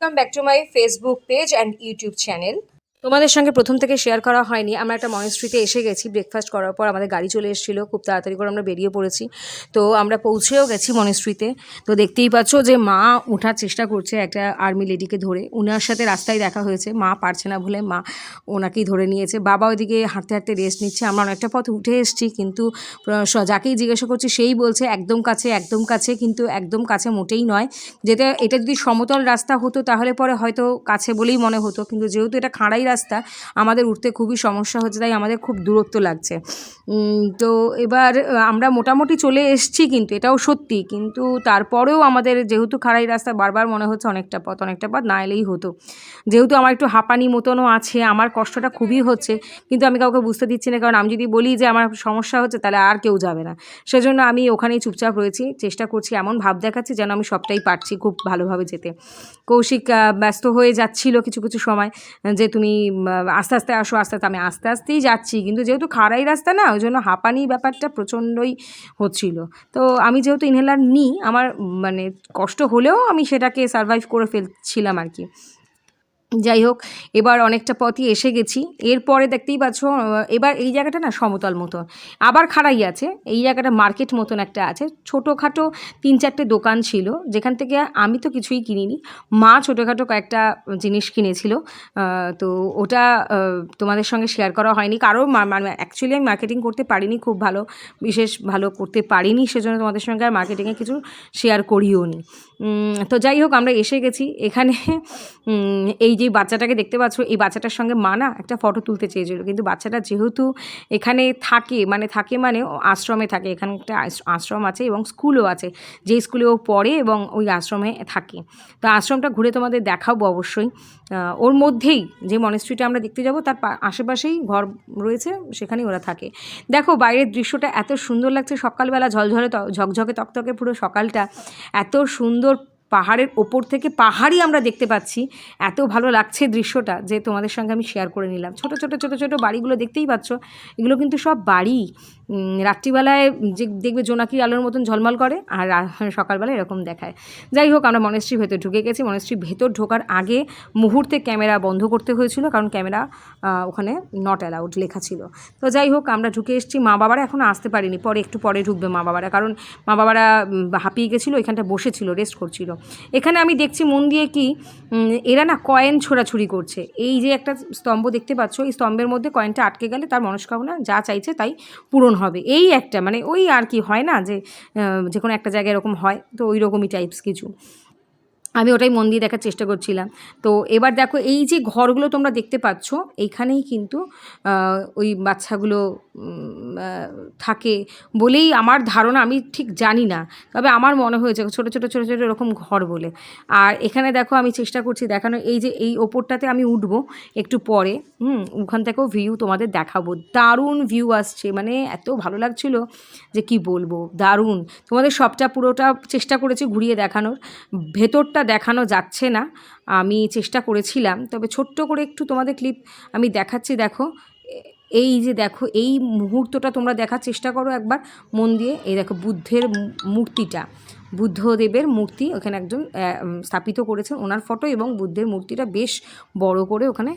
Welcome back to my Facebook page and YouTube channel. তোমাদের সঙ্গে প্রথম থেকে শেয়ার করা হয়নি। আমরা একটা মনেস্ট্রিতে এসে গেছি ব্রেকফাস্ট করার পর আমাদের গাড়ি চলে এসেছিল, খুব তাড়াতাড়ি করে আমরা বেরিয়ে পড়েছি। তো আমরা পৌঁছেও গেছি মনেস্ট্রিতে তো। দেখতেই পাচ্ছ যে মা ওঠার চেষ্টা করছে একটা আর্মি লেডিকে ধরে। ওনার সাথে রাস্তায় দেখা হয়েছে। মা পারছে না বলে মা ওনাকেই ধরে নিয়েছে। বাবা ওইদিকে হাঁটতে হাঁটতে রেস্ট নিচ্ছে। আমরা অনেকটা পথ উঠে এসেছি, কিন্তু যাকেই জিজ্ঞাসা করছি সেই বলছে, একদম কাছে একদম কাছে। কিন্তু একদম কাছে মোটেই নয়। যেটা, এটা যদি সমতল রাস্তা হতো তাহলে পরে হয়তো কাছে বলেই মনে হতো। কিন্তু যেহেতু এটা খাঁড়াই রাস্তা আমাদের উঠতে খুবই সমস্যা হচ্ছে, তাই আমাদের খুব দূরত্ব লাগছে। তো এবার আমরা মোটামুটি চলে এসেছি কিন্তু, এটাও সত্যি, কিন্তু তারপরেও আমাদের যেহেতু খাড়াই রাস্তা, বারবার মনে হচ্ছে অনেকটা পথ অনেকটা পথ না এলেই হতো। যেহেতু আমার একটু হাঁপানি মতনও আছে, আমার কষ্টটা খুবই হচ্ছে, কিন্তু আমি কাউকে বুঝতে দিচ্ছি না, কারণ আমি যদি বলি যে আমার সমস্যা হচ্ছে, তাহলে আর কেউ যাবে না। সেজন্য আমি ওখানেই চুপচাপ রয়েছি, চেষ্টা করছি এমন ভাব দেখাচ্ছি যেন আমি সবটাই পারছি খুব ভালোভাবে যেতে। কৌশিক ব্যস্ত হয়ে যাচ্ছিল কিছু কিছু সময়, যে তুমি আস্তে আস্তে আসো, আস্তে আস্তে আমি আস্তে আস্তেই যাচ্ছি। কিন্তু যেহেতু খাড়াই রাস্তা না, ওই জন্য হাঁপানি ব্যাপারটা প্রচণ্ডই হচ্ছিল। তো আমি যেহেতু ইনহেলার নিই, আমার মানে কষ্ট হলেও আমি সেটাকে সারভাইভ করে ফেলছিলাম আর কি। যাই হোক, এবার অনেকটা পথই এসে গেছি। এরপরে দেখতেই পাচ্ছ এবার এই জায়গাটা না সমতল মতন। আবার খাড়াই আছে, এই জায়গাটা মার্কেট মতন একটা আছে। ছোটোখাটো তিন চারটে দোকান ছিল, যেখান থেকে আমি তো কিছুই কিনিনি। মা ছোটোখাটো কয়েকটা জিনিস কিনেছিল তো ওটা তোমাদের সঙ্গে শেয়ার করা হয়নি। কারও অ্যাকচুয়ালি আমি মার্কেটিং করতে পারিনি খুব ভালো, বিশেষ ভালো করতে পারিনি, সেজন্য তোমাদের সঙ্গে আর মার্কেটিংয়ে কিছু শেয়ার করিও নি তো যাই হোক, আমরা এসে গেছি। এখানে এই যে বাচ্চাটাকে দেখতে পাচ্ছ, এই বাচ্চাটার সঙ্গে মা না একটা ফটো তুলতে চেয়েছিল। কিন্তু বাচ্চাটা যেহেতু এখানে থাকে মানে থাকে মানে আশ্রমে থাকে। এখানে একটা আশ্রম আছে এবং স্কুলও আছে। যে স্কুলে ও পড়ে এবং ওই আশ্রমে থাকে। তো আশ্রমটা ঘুরে তোমাদের দেখাবো অবশ্যই। ওর মধ্যেই যে মনেস্ট্রিটা আমরা দেখতে যাব, তার আশেপাশেই ঘর রয়েছে, সেখানেই ওরা থাকে। দেখো, বাইরের দৃশ্যটা এত সুন্দর লাগছে, সকালবেলা ঝলঝলে ঝকঝকে তকতকে পুরো সকালটা। এত সুন্দর পাহাড়ের ওপর থেকে পাহাড়ই আমরা দেখতে পাচ্ছি। এত ভালো লাগছে দৃশ্যটা যে তোমাদের সঙ্গে আমি শেয়ার করে নিলাম। ছোট ছোট ছোট ছোট বাড়িগুলো দেখতেই পাচ্ছ। এগুলো কিন্তু সব বাড়ি। রাত্রিবেলায় যে দেখবে জোনাকির আলোর মতন ঝলমল করে আর সকালবেলা এরকম দেখায়। যাই হোক, আমরা মনেস্ট্রির ভেতর ঢুকে গেছি। মনেস্ট্রির ভেতর ঢোকার আগে মুহূর্তে ক্যামেরা বন্ধ করতে হয়েছিল কারণ ক্যামেরা ওখানে নট অ্যালাউড লেখা ছিল। তো যাই হোক, আমরা ঢুকে এসেছি। মা বাবারা এখনও আসতে পারিনি। পরে, একটু পরে ঢুকবে মা বাবারা। কারণ মা বাবারা হাঁপিয়ে গেছিল এখানটা বসেছিল রেস্ট করছিল। এখানে আমি দেখছি মন দিয়ে কি এরা না কয়েন ছোড়াছুরি করছে। এই যে একটা স্তম্ভ দেখতে পাচ্ছ, এই স্তম্ভের মধ্যে কয়েনটা আটকে গেলে তার মনস্কামনা যা চাইছে তাই পূরণ হবে। এই একটা মানে ওই আর কি হয় না যে যে কোনো একটা জায়গায় এরকম হয়, তো ওই রকমই টাইপস কিছু। আমি ওটাই মন দিয়ে দেখার চেষ্টা করছিলাম। তো এবার দেখো এই যে ঘরগুলো তোমরা দেখতে পাচ্ছ, এইখানেই কিন্তু ওই বাচ্চাগুলো থাকে বলেই আমার ধারণা, আমি ঠিক জানি না। তবে আমার মনে হয়েছে ছোটো ছোটো ছোটো ছোটো এরকম ঘর বলে। আর এখানে দেখো আমি চেষ্টা করছি দেখানো, এই যে এই ওপরটাতে আমি উঠবো একটু পরে, হুম, ওখান থেকেও ভিউ তোমাদের দেখাবো। দারুণ ভিউ আসছে মানে এত ভালো লাগছিল যে কি বলব, দারুণ। তোমাদের সবটা পুরোটা চেষ্টা করেছি ঘুরিয়ে দেখানোর। ভেতরটা দেখানো যাচ্ছে না, আমি চেষ্টা করেছিলাম, তবে ছোট্ট করে একটু তোমাদের ক্লিপ আমি দেখাচ্ছি, দেখো। এই যে দেখো, এই মুহূর্তটা তোমরা দেখার চেষ্টা করো একবার মন দিয়ে। এই দেখো, বুদ্ধের মূর্তিটা, বুদ্ধদেবের মূর্তি ওখানে একজন স্থাপিত করেছেন ওনার ফটো এবং বুদ্ধের মূর্তিটা বেশ বড় করে ওখানে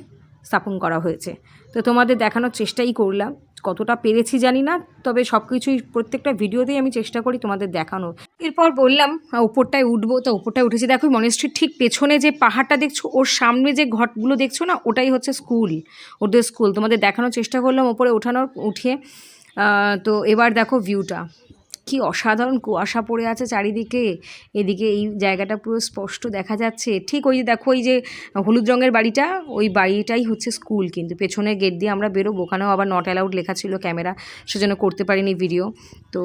স্থাপন করা হয়েছে। তো তোমাদের দেখানোর চেষ্টাই করলাম। কতটা পেরেছি জানি না, তবে সব কিছুই প্রত্যেকটা ভিডিওতেই আমি চেষ্টা করি তোমাদের দেখানোর। এরপর বললাম ওপরটায় উঠবো। তো ওপরটায় উঠেছি, দেখো মনেস্ট্রির ঠিক পেছনে যে পাহাড়টা দেখছ, ওর সামনে যে ঘটগুলো দেখছ না, ওটাই হচ্ছে স্কুল, ওদের স্কুল। তোমাদের দেখানোর চেষ্টা করলাম ওপরে ওঠানোর, উঠিয়ে। তো এবার দেখো ভিউটা। কি অসাধারণ কুয়াশা পড়ে আছে চারিদিকে। এদিকে এই জায়গাটা পুরো স্পষ্ট দেখা যাচ্ছে। ঠিক ওই যে দেখো, ওই যে হলুদ রঙের বাড়িটা, ওই বাড়িটাই হচ্ছে স্কুল। কিন্তু পেছনের গেট দিয়ে আমরা বেরোবো। ওখানেও আবার নট অ্যালাউড লেখা ছিল ক্যামেরা। সেজন্য করতে পারিনি ভিডিও তো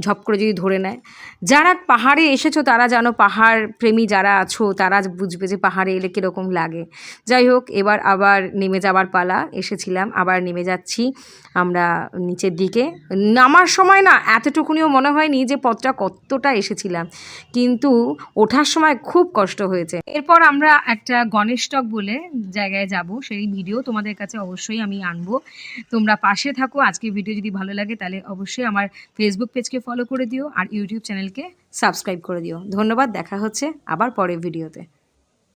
ঝপ করে যদি ধরে নেয়। যারা পাহাড়ে এসেছ, তারা জানো পাহাড় প্রেমী যারা আছো, তারা বুঝবে যে পাহাড়ে এলে কীরকম লাগে। যাই হোক, এবার আবার নেমে যাবার পালা। এসেছিলাম, আবার নেমে যাচ্ছি আমরা নিচের দিকে। নামার সময় না, এতটুকুনিও মনে হয়নি যে পথটা কতটা এসেছিলাম। কিন্তু ওঠার সময় খুব কষ্ট হয়েছে। এরপর আমরা একটা গণেশটক বলে জায়গায় যাব। সেই ভিডিও তোমাদের কাছে অবশ্যই আমি আনব। তোমরা পাশে থাকো। আজকের ভিডিও যদি ভালো লাগে তাহলে অবশ্যই আমার ফেসবুক পেজকে ফলো করে দিও। আর ইউটিউব চ্যানেলকে সাবস্ক্রাইব করে দিও। ধন্যবাদ। দেখা হচ্ছে আবার পরের ভিডিওতে